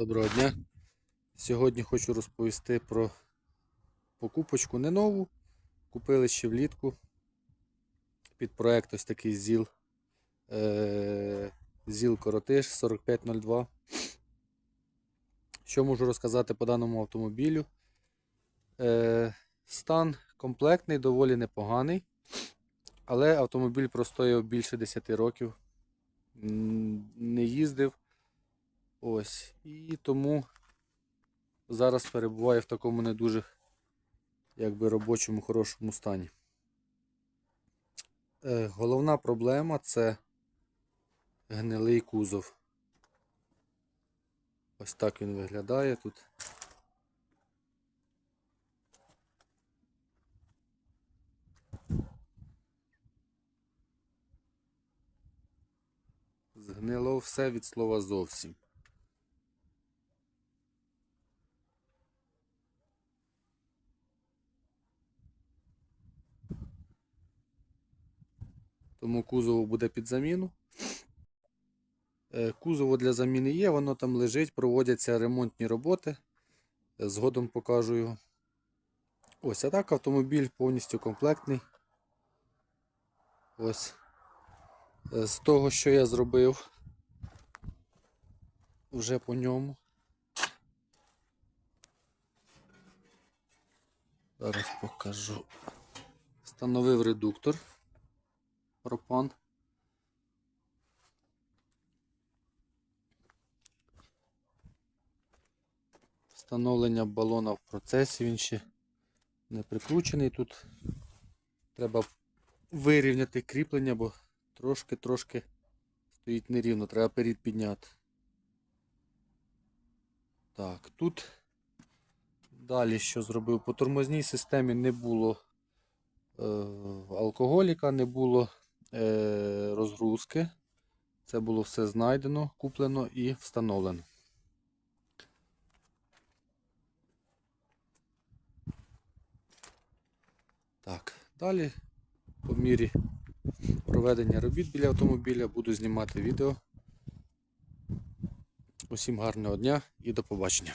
Доброго дня. Сьогодні хочу розповісти про покупочку не нову. Купили ще влітку під проект ось такий ЗІЛ. Е, ЗІЛ Коротиш 4502. Що можу розказати по даному автомобілю? Е, стан комплектний, доволі непоганий. Але автомобіль простояв більше 10 років. Не їздив. Ось. І тому зараз перебуває в такому не дуже якби робочому хорошому стані. Е, головна проблема це гнилий кузов. Ось так він виглядає тут. Згнило все від слова зовсім. Тому кузову буде під заміну. Е, Кузово для заміни є, воно там лежить, проводяться ремонтні роботи. Е, Згодом покажу його. Ось, а так автомобіль повністю комплектний. Ось. Е, З того, що я зробив вже по ньому. Зараз покажу. Встановив редуктор пропан. Встановлення балона в процесі, він ще не прикручений тут. Треба вирівняти кріплення, бо трошки-трошки стоїть нерівно, треба перед підняти. Так, тут далі що зробив? По тормозній системі не було е, алкоголіка, не було розгрузки. Це було все знайдено, куплено і встановлено. Так, далі по мірі проведення робіт біля автомобіля буду знімати відео. Усім гарного дня і до побачення.